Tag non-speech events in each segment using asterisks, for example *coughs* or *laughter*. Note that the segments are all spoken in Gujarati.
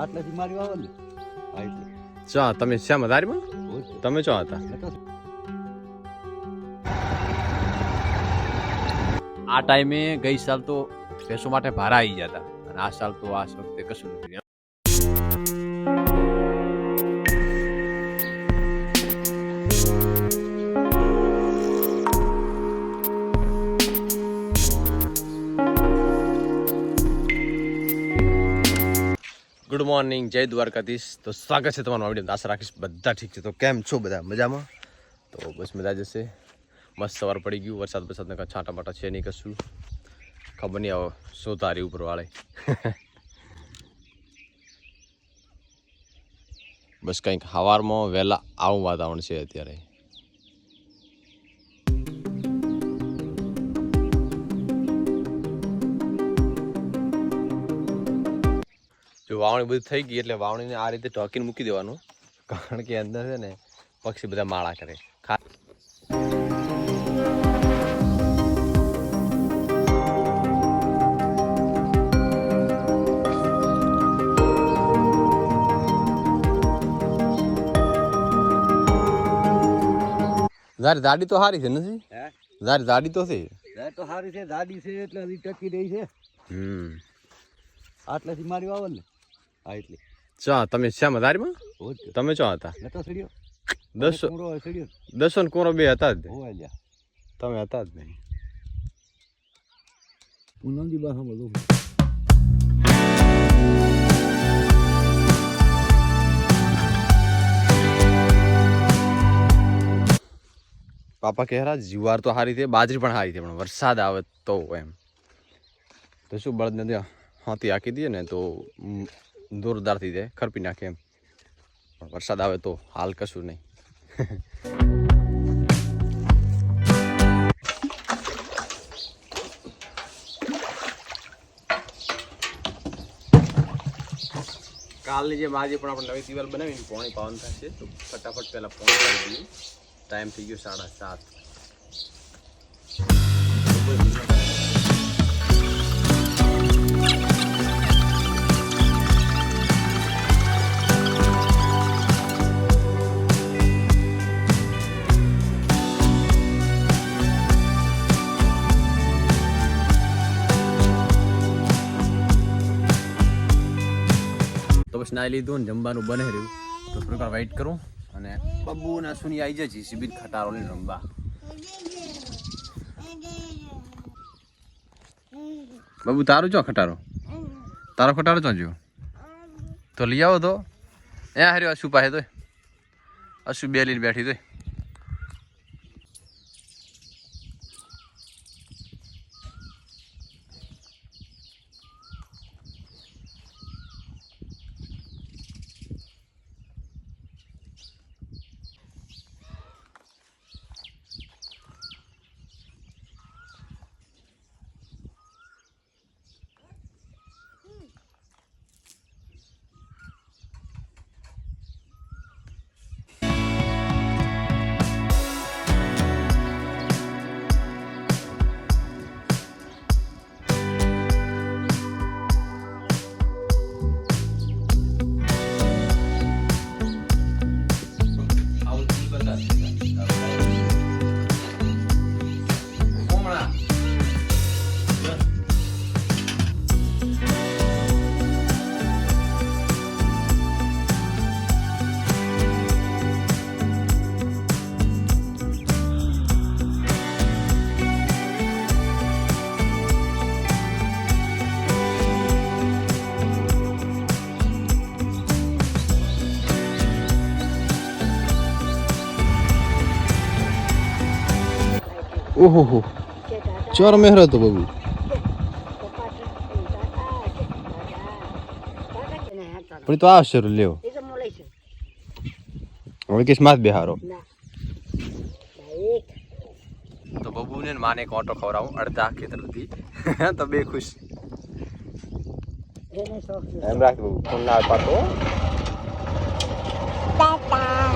આટલેથી મારી વાવલ ને એટલે. ચા તમે શ્યામ વધારીમાં તમે ચો હતા આ ટાઈમે ગઈ સાલ તો ભેંસો માટે ભારા આવી જતા અને આ સાલ તો આ વખતે કશું નથી. ગુડ મોર્નિંગ જય દ્વારકાધીશ તો સ્વાગત છે તમારું આવડી આશા રાખીશ બધા ઠીક છે. તો કેમ છો બધા? મજામાં? તો બસ મજા જશે. મસ્ત સવાર પડી ગયું. વરસાદ વરસાદ ને છાંટા માટા છે નહીં કશું. ખબર નહીં આવો, શું તારી ઉપર વાળે. બસ કંઈક સવારમાં વહેલા આવું વાતાવરણ છે અત્યારે. વાવણી બધી થઈ ગઈ એટલે વાવણીને આ રીતે ઢોકીને મૂકી દેવાનું. કારણ કે અંદર છે ને પક્ષી બધા માળા કરે. ખા દાડી તો સારી છે નથી? હે? દાડી તો છે. તો સારી છે દાડી છે એટલે હજી ટકી રહી છે. હમ. આટલેથી મારી વાવલ ને. હા એટલે. ચા તમે શ્યામ દારીમાં તમે ચો હતા? દસો દસો ને કોરો બે હતા જ. તમે હતા જ નહીં. પૂનમજી બાસા સાંભળો પાપા કહેરા જીવાર તો સારી છે બાજરી પણ સારી છે પણ વરસાદ આવે તો એમ. તો શું બળદ નથી હાથી આખી દઈએ ને તો મ, તે ખરપી નાખે એમ. પણ વરસાદ આવે તો હાલ કશું નહીં. કાલની જેમ આજે પણ આપણે નવી દિવાલ બનાવીને પોણી પાવન થશે તો ફટાફટ પહેલાં પોણી પાડી દઈએ. ટાઈમ થઈ ગયો સાડા સાત. નાઈ લીધું ને જમવાનું બને રહ્યું. તો થોડીક વાર વેઇટ કરું અને બબ્બુ અને સુની આવી જાય જીસીબી ખટારો ને રમવા. બબુ, તારું ચો ખટારો? તારો ખટારો ચો જો. તો લઈ આવો તો. એ હાર્યો અશુ પાસે તો. અશુ બે લઈને બેઠી તો. ઓહો હો ચોર મહેર હતો બબુ. પણ તો આવશે લેવો હવે કેસ માથ બેહારો તો બબુને ને માને એક ઓટો ખવડાવું અડધા ખેતરથી *laughs* તો બે ખુશ. એમ રાખ બબુ ફોન ના પાતો ટાટા.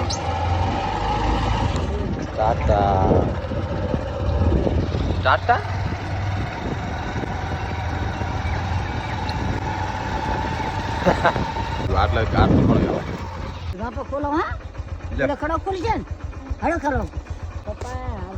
ટાટા. જો આટલા આટલું મળ્યું બાપા ખોલો હા. એટલે ખડો ખુલી ને. હળો ખરો પપ્પા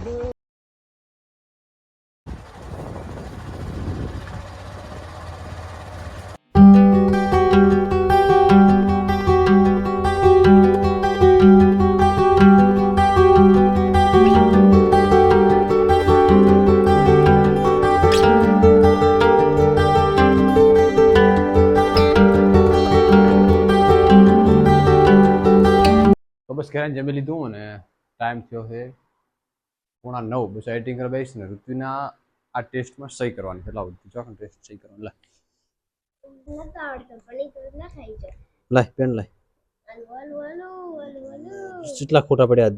બસ ઘરે જમી લીધું અને ટાઈમ થયો છે પોણા નવ. બસ એડિટિંગ કરવા બેસીશ ને ઋતુના આ ટેસ્ટમાં સહી કરવાની છે. લાવ ચોકન ટેસ્ટ સહી કરવાની. લે. નતો આવડતો પણ ઈ તો ના ખાઈ જાય લાય પેન અલુ કેટલા ખોટા પડ્યા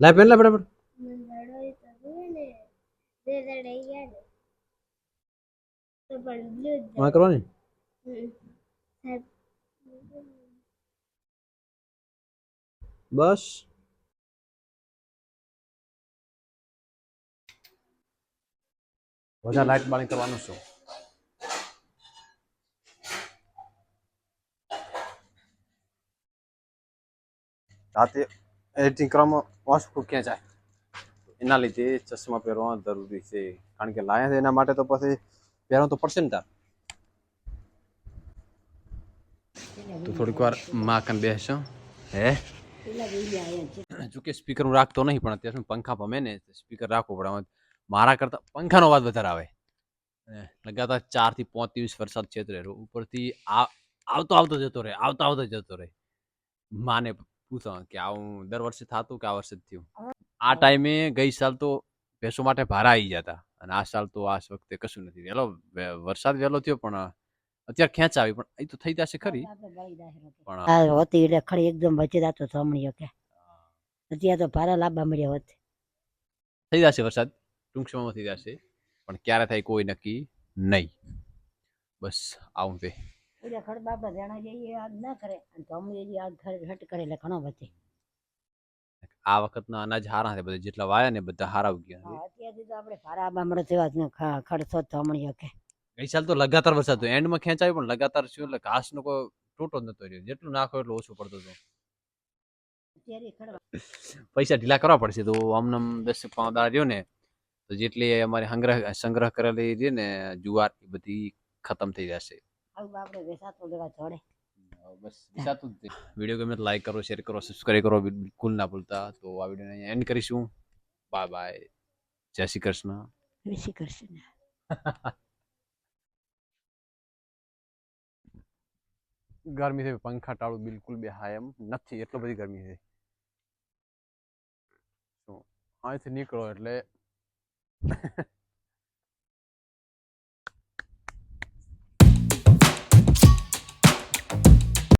લાય પેન લાય બરાબર મંદડો ઈ તો જોવે ને બે દડે ગયા ને તો પણ બ્લુ જ માં કરવાની હમ. સાહેબ બસ. બધા લાઈટ બાળી કરવાનું શું? રાતે એડિટિંગ કરવામાં વાંચવું ક્યાં જાય? એના લીધે ચશ્મા પહેરવા જરૂરી છે. કારણ કે લાયા એના માટે તો પછી પહેરવા તો પડશે ને તાર. તો થોડીક વારમાં કન બેસો હે? *coughs* જોકે સ્પીકર હું રાખતો નહીં, પણ અત્યારે પંખા પમે ને સ્પીકર રાખવો પડે. મારા કરતા પંખાનો અવાજ વધારે આવે. લગાતાર ચારથી પાંચ દિવસ વરસાદ છેતરે ઉપરથી આવતો આવતો જતો રહે, આવતો આવતો જતો રહે. માને પૂછો કે આવું દર વર્ષે થતું કે આ વર્ષે થયું? આ ટાઈમે ગઈ સાલ તો ભેંસો માટે ભારા આવી જતા અને આ સાલ તો આ વખતે કશું નથી. વહેલો, વરસાદ વહેલો થયો પણ અત્યારે ખેંચ આવી પણ એ તો થઈ જશે ખરી. પણ આ હોતી એટલે ખરી એકદમ વચ્ચે જાતો સાંભળ્યો કે. અત્યારે તો ભારા લાંબા મળ્યા હોત. થઈ જશે વરસાદ ટૂંક સમયમાં થઈ જશે પણ ક્યારે થાય કોઈ નક્કી નહીં. બસ આવું તે. પૂજા ખડ બાપા રેણા જઈએ આગ ના કરે અને તમરી જે આગ કરે એટલે ઘણો વધે. આ વખતના અનાજ હારા છે બધા જેટલા વાયા ને બધા હારા ઉગ્યા અત્યારથી તો આપણે ભારા આબા મળે તેવા ખડસો જ સાંભળ્યો કે. ગઈ સાલ તો લગાતાર વરસાદ હતો એન્ડમાં ખેંચાયું પણ લગાતાર શું એટલે ઘાસનો કોઈ ટોટો જ નતો રહ્યો. જેટલું નાખો એટલું ઓછું પડતું હતું. પૈસા ઢીલા કરવા પડશે. તો આમને આમ દસ પાંચ દાડા રહ્યો ને તો જેટલી અમારે સંગ્રહ સંગ્રહ કરેલી રહી ને જુવાર એ બધી ખતમ થઈ જશે. બસ વીડિયો ગમે તો લાઈક કરો શેર કરો સબસ્ક્રાઈબ કરો બિલકુલ ના ભૂલતા. તો આ વીડિયો અહીંયા એન્ડ કરીશું. બાય બાય જય શ્રી કૃષ્ણ. ઋષિ કૃષ્ણ. *laughs* ગરમી છે પંખા ટાળું બિલકુલ બે હા એમ નથી, એટલો બધી ગરમી છે અહીંથી નીકળો એટલે.